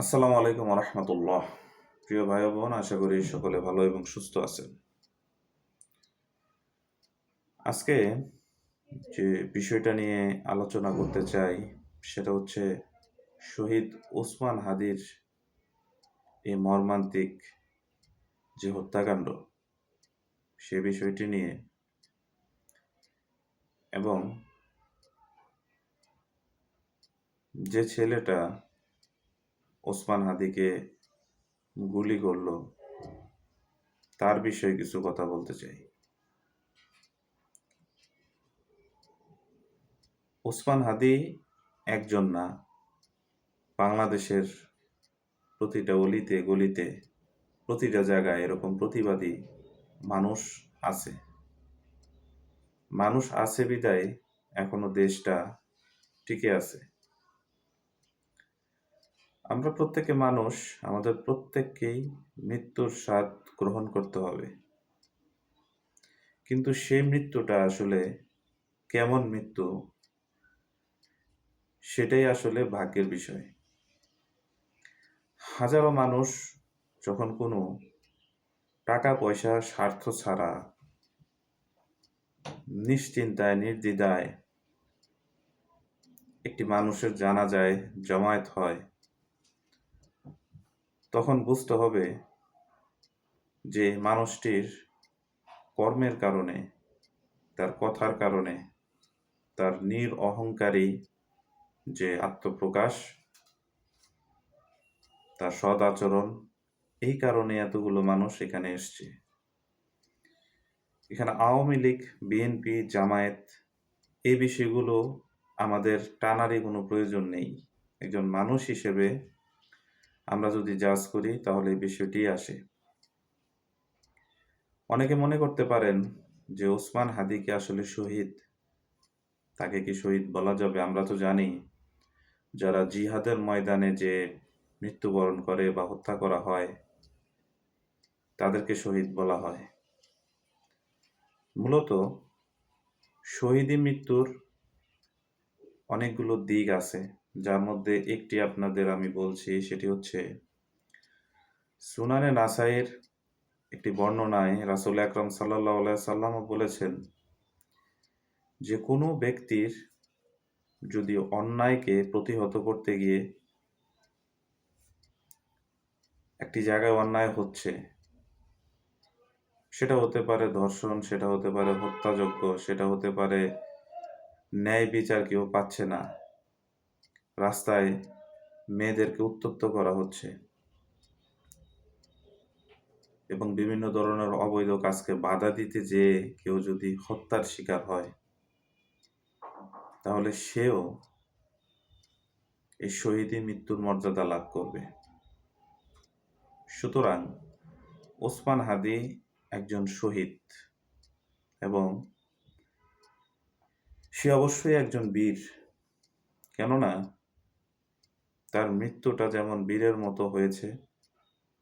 আসসালামু আলাইকুম রহমতুল্লাহ প্রিয় ভাই বোন, আশা করি সকলে ভালো এবং সুস্থ আছেন। আজকে যে বিষয়টা নিয়ে আলোচনা করতে চাই, সেটা হচ্ছে শহীদ ওসমান হাদির এই মর্মান্তিক যে হত্যাকাণ্ড, সে বিষয়টি নিয়ে এবং যে ছেলেটা ওসমান হাদিকে গুলি করল। তার বিষয়ে কিছু কথা বলতে চাই। ওসমান হাদি একজন না, বাংলাদেশের প্রতিটা অলিতে, গলিতে, প্রতিটা জায়গায় এরকম প্রতিবাদী মানুষ আছে। মানুষ আছে বিদায়, এখনও দেশটা টিকে আছে। আমরা প্রত্যেকে মানুষ, আমাদের প্রত্যেককেই মৃত্যুর স্বাদ গ্রহণ করতে হবে। কিন্তু সেই মৃত্যুটা আসলে কেমন মৃত্যু? সেটাই আসলে ভাগ্যের বিষয়। হাজারো মানুষ যখন কোনো টাকা পয়সা স্বার্থ ছাড়া, নিশ্চিন্তায়, নির্দ্বিধায় একটি মানুষের জানা যায়, জমায়েত হয় তখন বুঝতে হবে যে মানুষটির কর্মের কারণে, তার কথার কারণে, তার নির অহংকারী যে আত্মপ্রকাশ, তার সদ আচরণ, এই কারণে এতগুলো মানুষ এখানে এসছে। এখানে আওয়ামী লীগ, বিএনপি, জামায়াত, এই বিষয়গুলো আমাদের টানারই কোনো প্রয়োজন নেই। একজন মানুষ হিসেবে আমরা যদি জাজ করি, তাহলে এই বিষয়টি আসে। অনেকে মনে করতে পারেন যে ওসমান হাদিকে আসলে শহীদ? তাকে কি শহীদ বলা যাবে? আমরা তো জানি যারা জিহাদের ময়দানে যে মৃত্যুবরণ করে বা হত্যা করা হয়, তাদেরকে শহীদ বলা হয়। মূলত শহীদি মৃত্যুর অনেকগুলো দিক আছে। যার মধ্যে একটি আপনাদের আমি বলছি, সেটি হচ্ছে সুনানে নাসাইয়ের একটি বর্ণনায় রাসুল আকরম সাল্লাহ সাল্লাম বলেছেন, যে কোনো ব্যক্তির যদি অন্যায়কে প্রতিহত করতে গিয়ে একটি জায়গায় অন্যায় হচ্ছে, সেটা হতে পারে ধর্ষণ, সেটা হতে পারে হত্যাযোগ্য সেটা হতে পারে ন্যায় বিচার কেউ পাচ্ছে না রাস্তায় মেয়েদেরকে উত্তপ্ত করা হচ্ছে এবং বিভিন্ন ধরনের অবৈধ কাজকে বাধা দিতে যে কেউ যদি হত্যার শিকার হয়, তাহলে সেও এই শহীদী মৃত্যুর মর্যাদা লাভ করবে। সুতরাং ওসমান হাদি একজন শহীদ এবং সে অবশ্যই একজন বীর। কেননা তার মৃত্যুটা যেমন বীরের মতো হয়েছে,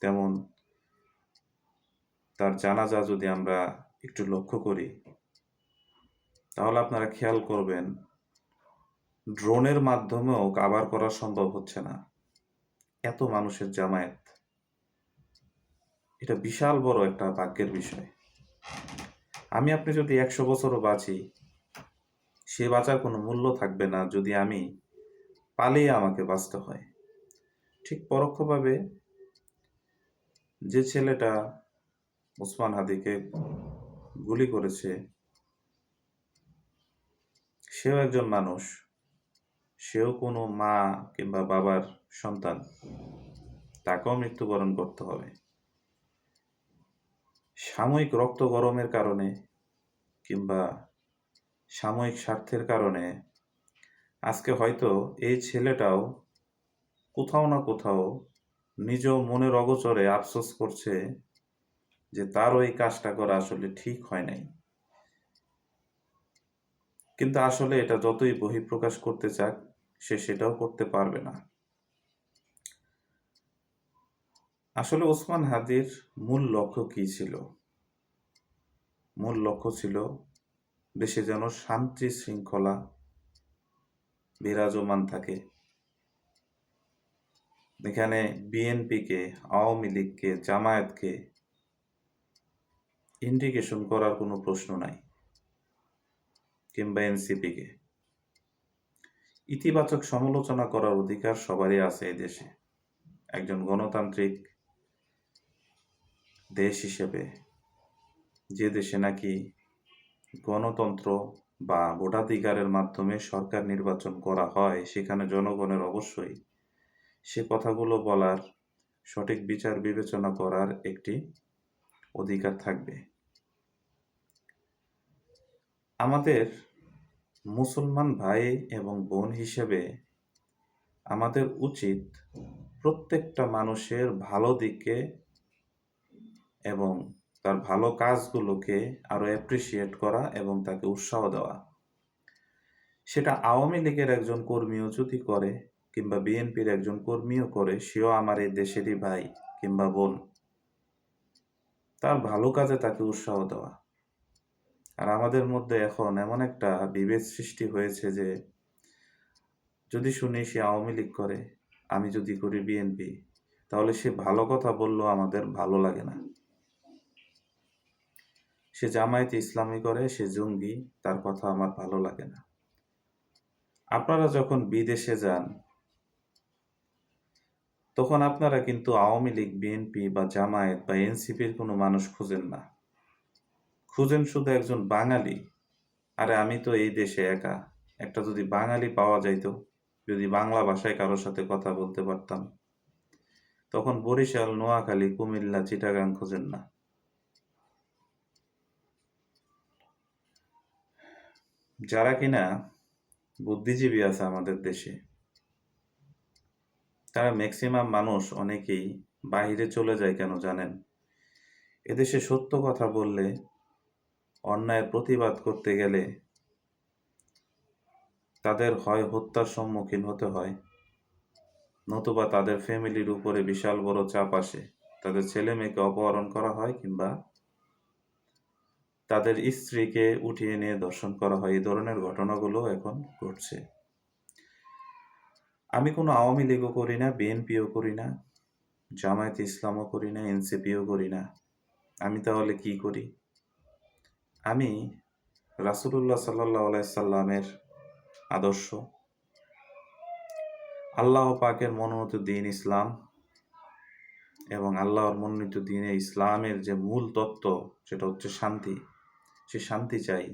তেমন তার জানাজা যদি আমরা একটু লক্ষ্য করি, তাহলে আপনারা খেয়াল করবেন, ড্রোনের মাধ্যমেও কাবার করা সম্ভব হচ্ছে না। এত মানুষের জামায়াত। এটা বিশাল বড় একটা ভাগ্যের বিষয়। আমি আপনি যদি একশো বছরও বাঁচি, সে বাঁচার কোনো মূল্য থাকবে না যদি আমি পালিয়ে আমাকে বাঁচতে হয়। ঠিক পরোক্ষভাবে যে ছেলেটা ওসমান হাদিকে গুলি করেছে, সেও একজন মানুষ, সেও কোনো মা কিংবা বাবার সন্তান, তাকেও মৃত্যুবরণ করতে হবে। সাময়িক রক্ত গরমের কারণে কিংবা সাময়িক স্বার্থের কারণে আজকে হয়তো এই ছেলেটাও কোথাও না কোথাও নিজ মনের অগোচরে আফসোস করছে যে তারও এই কাজটা করা আসলে ঠিক হয় নাই। কিন্তু আসলে এটা যতই বহিঃপ্রকাশ করতে চাক, সে সেটাও করতে পারবে না। আসলে ওসমান হাদির মূল লক্ষ্য কি ছিল? মূল লক্ষ্য ছিল দেশে যেন শান্তি শৃঙ্খলা বিরাজমান থাকে। এখানে বিএনপিকে, আওয়ামী লীগকে, জামায়াতকে ইন্ডিকেশন করার কোনো প্রশ্ন নাই কিংবা এনসিপিকে। ইতিবাচক সমালোচনা করার অধিকার সবারই আছে এই দেশে। একজন গণতান্ত্রিক দেশ হিসেবে যে দেশে নাকি গণতন্ত্র বা ভোটাধিকারের মাধ্যমে সরকার নির্বাচন করা হয়, সেখানে জনগণের অবশ্যই সে কথাগুলো বলার সঠিক বিচার বিবেচনা করার একটি অধিকার থাকবে। আমাদের মুসলমান ভাই এবং বোন হিসেবে আমাদের উচিত প্রত্যেকটা মানুষের ভালো দিকে এবং তার ভালো কাজগুলোকে আরও অ্যাপ্রিসিয়েট করা এবং তাকে উৎসাহ দেওয়া। সেটা আওয়ামী লীগের একজন কর্মীও যদি করে কিংবা বিএনপির একজন কর্মীও করে, সেও আমার এই দেশেরই ভাই কিংবা বোন। তার ভালো কাজে তাকে উৎসাহ দেওয়া। আর আমাদের মধ্যে এখন এমন একটা বিভেদ সৃষ্টি হয়েছে যে, যদি শুনি সে আওয়ামী লীগ করে, আমি যদি করি বিএনপি, তাহলে সে ভালো কথা বললেও আমাদের ভালো লাগে না। সে জামায়াতে ইসলামী করে, সে জঙ্গি, তার কথা আমার ভালো লাগে না। আপনারা যখন বিদেশে যান, তখন আপনারা কিন্তু আওয়ামী লীগ, বিএনপি বা জামায়াত বা এনসিপির কোনো মানুষ খুঁজেন না। খুঁজেন শুধু একজন বাঙালি। আরে আমি তো এই দেশে একা। একটা যদি বাঙালি পাওয়া যাইতো, যদি বাংলা ভাষায় কারোর সাথে কথা বলতে পারতাম। তখন বরিশাল, নোয়াখালী, কুমিল্লা, চিটাগাং খোঁজেন না। যারা কিনা বুদ্ধিজীবী আছে আমাদের দেশে, তারা ম্যাক্সিমাম মানুষ অনেকেই বাইরে চলে যায় কেন জানেন? এদেশে সত্য কথা বললে, অন্যায়ের প্রতিবাদ করতে গেলে তাদের হয় হত্যার সম্মুখীন হতে হয়। নতুবা তাদের ফ্যামিলির উপরে বিশাল বড় চাপ আসে। তাদের ছেলে মেয়েকে অপহরণ করা হয় কিংবা তাদের স্ত্রীকে উঠিয়ে নিয়ে দর্শন করা হয়। এই ধরনের ঘটনাগুলো এখন ঘটছে। আমি কোনো আওয়ামী লীগও করি না, বিএনপিও করি না, জামায়াত ইসলামও করি না, এনসিপিও করি না। আমি তাহলে কি করি? আমি রাসুলুল্লাহ সাল্লাহ সাল্লামের আদর্শ। আল্লাহ পাকের মনোনীত দিন ইসলাম এবং আল্লাহর মনোনীত দিনে ইসলামের যে মূল তত্ত্ব, সেটা হচ্ছে শান্তি। সে শান্তি চাই।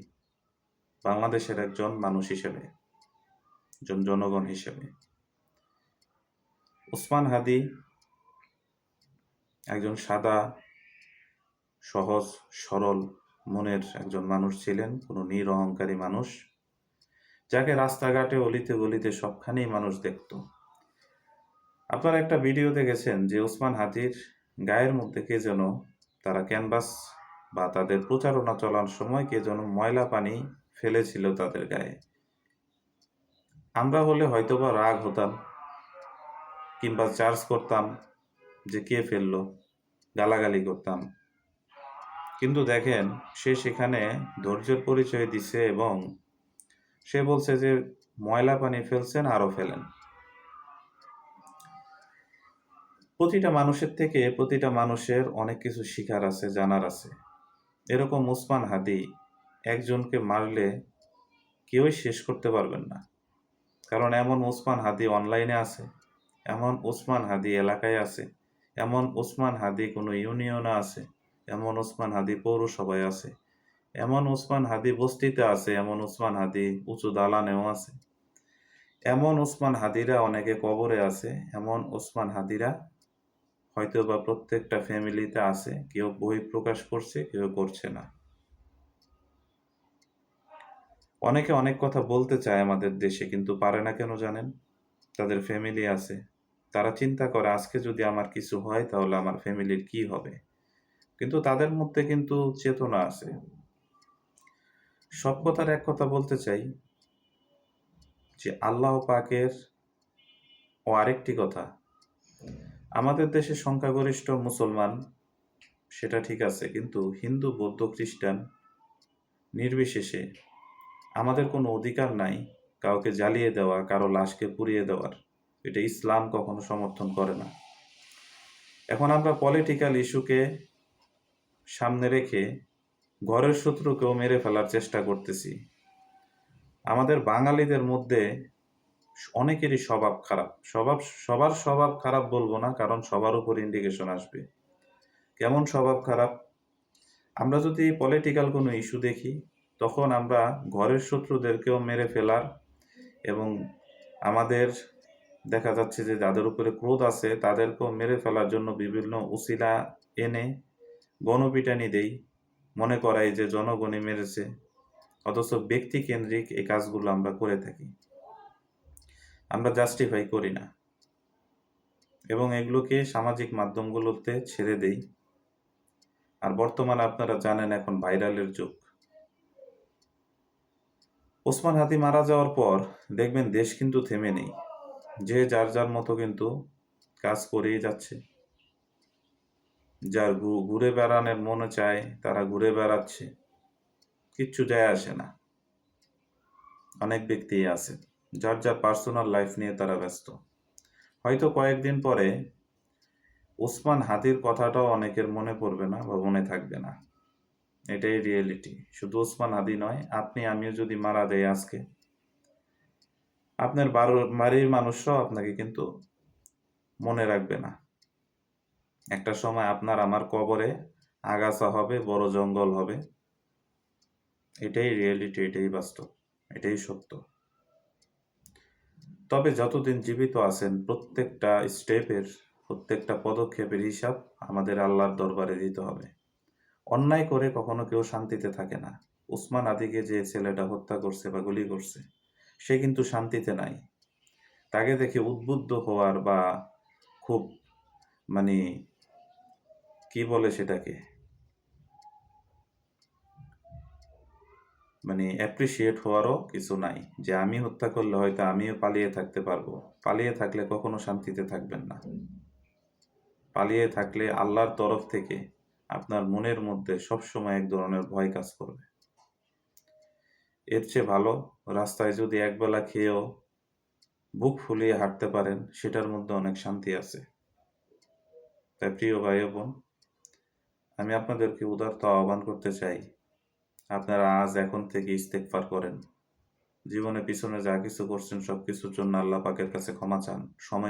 বাংলাদেশের একজন মানুষ হিসেবে, একজন জনগণ হিসেবে। ওসমান হাদি একজন সাদা, সহজ, সরল মনের একজন মানুষ ছিলেন, কোনো নিরহংকারী মানুষ, যাকে রাস্তাঘাটে, অলিতে গলিতে সবখানেই মানুষ দেখত। আপনারা একটা ভিডিও দেখেছেন যে ওসমান হাদির গায়ের মধ্যে কে যেন তারা ক্যানভাস বা তাদের প্রচারণা চলার সময় কে যেন ময়লা পানি ফেলেছিল তাদের গায়ে। আমরা হলে হয়তোবা রাগ হতাম কিংবা চার্জ করতাম যে কে ফেলল, গালাগালি করতাম। কিন্তু দেখেন, সে সেখানে ধৈর্যের পরিচয় দিছে এবং সে বলছে যে, ময়লা পানি ফেলছেন, আরও ফেলেন। প্রতিটা মানুষের থেকে প্রতিটা মানুষের অনেক কিছু শিখার আছে, জানার আছে। এরকম উসমান হাদি একজনকে মারলে কেউই শেষ করতে পারবেন না। কারণ এমন ওসমান হাদি অনলাইনে আছে, এমন ওসমান হাদি এলাকায় আছে, এমন ওসমান হাদি কোনো ইউনিয়নে আছে, এমন ওসমান হাদি পৌরসভায় আছে, এমন ওসমান হাদি বস্তিতে আছে, এমন ওসমান হাদি উঁচু দালানেও আছে। এমন ওসমান হাদিরা অনেকে কবরে আছে, এমন ওসমান হাদিরা হয়তো বা প্রত্যেকটা ফ্যামিলিতে আছে, কেউ বই প্রকাশ করছে, কেউ করছে না। অনেকে অনেক কথা বলতে চায় আমাদের দেশে, কিন্তু পারে না কেন জানেন? তাদের ফ্যামিলি আছে। তারা চিন্তা করে, আজকে যদি আমার কিছু হয়, তাহলে আমার ফ্যামিলির কি হবে? কিন্তু তাদের মধ্যে কিন্তু চেতনা আছে। সব কথার এক কথা বলতে চাই, যে আল্লাহ পাকের ও আরেকটি কথা আমাদের দেশে সংখ্যাগরিষ্ঠ মুসলমান, সেটা ঠিক আছে, কিন্তু হিন্দু, বৌদ্ধ, খ্রিস্টান নির্বিশেষে আমাদের কোনো অধিকার নাই কাউকে জ্বালিয়ে দেওয়া, কারও লাশকে পুড়িয়ে দেওয়ার। এটা ইসলাম কখনো সমর্থন করে না। এখন আমরা পলিটিক্যাল ইস্যুকে সামনে রেখে ঘরের শত্রুকেও মেরে ফেলার চেষ্টা করতেছি। আমাদের বাঙালিদের মধ্যে অনেকেরই স্বভাব খারাপ। স্বভাব, সবার স্বভাব খারাপ বলব না, কারণ সবার উপর ইন্ডিকেশন আসবে। কেমন স্বভাব খারাপ? আমরা যদি পলিটিক্যাল কোনো ইস্যু দেখি, তখন আমরা ঘরের শত্রুদেরকেও মেরে ফেলার এবং আমাদের দেখা যাচ্ছে যে যাদের উপরে ক্রোধ আছে, তাদেরকেও মেরে ফেলার জন্য বিভিন্ন উসিলা এনে গণপিটানি দেই। মনে করাই যে জনগণই মেরেছে। অথচ ব্যক্তি কেন্দ্রিক এই কাজগুলো আমরা করে থাকি। আমরা জাস্টিফাই করি না। এবং এগুলোকে সামাজিক মাধ্যমগুলোতে ছেড়ে দেই। আর বর্তমানে আপনারা জানেন এখন ভাইরালের যুগ। ওসমান হাতি মারা যাওয়ার পর দেখবেন দেশ কিন্তু থেমে নেই। যে যার যার মতো কিন্তু কাজ করেই যাচ্ছে। যার ঘুরে বেড়ানোর মনে চায়, তারা ঘুরে বেড়াচ্ছে। কিচ্ছু যায় আসে না। অনেক ব্যক্তি আছে। যার যার পার্সোনাল লাইফ নিয়ে তারা ব্যস্ত। হয়তো কয়েকদিন পরে ওসমান হাতির কথাটাও অনেকের মনে পড়বে না বা মনে থাকবে না। এটাই রিয়েলিটি শুধু ওসমান হাদি নয়, আপনি, আমিও যদি মারা দেয় আজকে, আপনার বাড়ির বাড়ির মানুষরাও আপনাকে কিন্তু মনে রাখবে না। একটা সময় আপনার আমার কবরে আগাছা হবে, বড় জঙ্গল হবে। এটাই রিয়েলিটি এটাই বাস্তব, এটাই সত্য। তবে যতদিন জীবিত আছেন, প্রত্যেকটা স্টেপের, প্রত্যেকটা পদক্ষেপের হিসাব আমাদের আল্লাহর দরবারে দিতে হবে। অন্যায় করে কখনো কেউ শান্তিতে থাকে না। উসমান আদিকে যে ছেলেটা হত্যা করছে বা গুলি করছে, সে কিন্তু শান্তিতে নাই। তাকে দেখে উদ্বুদ্ধ হওয়ার বা খুব মানে কি বলে সেটাকে? মানে অ্যাপ্রিসিয়েট হওয়ারও কিছু নাই যে আমি হত্যা করলে হয়তো আমিও পালিয়ে থাকতে পারব। পালিয়ে থাকলে কখনো শান্তিতে থাকবেন না। পালিয়ে থাকলে আল্লাহর তরফ থেকে আপনার মনের মধ্যে সবসময় এক ধরনের ভয় কাজ করবে। এর চেয়ে ভালো, রাস্তায় যদি একবেলা খেয়েও বুক ফুলিয়ে হাঁটতে পারেন, সেটার মধ্যে অনেক শান্তি আছে। তাই প্রিয় ভাই বোন, আমি আপনাদেরকে উদারত আহ্বান করতে চাই আপনারা আজ এখন থেকে ইস্তেকফার করেন। জীবনে পিছনে যা কিছু করছেন সব কিছুর জন্য আল্লাহ পাকের কাছে ক্ষমা চান। সময়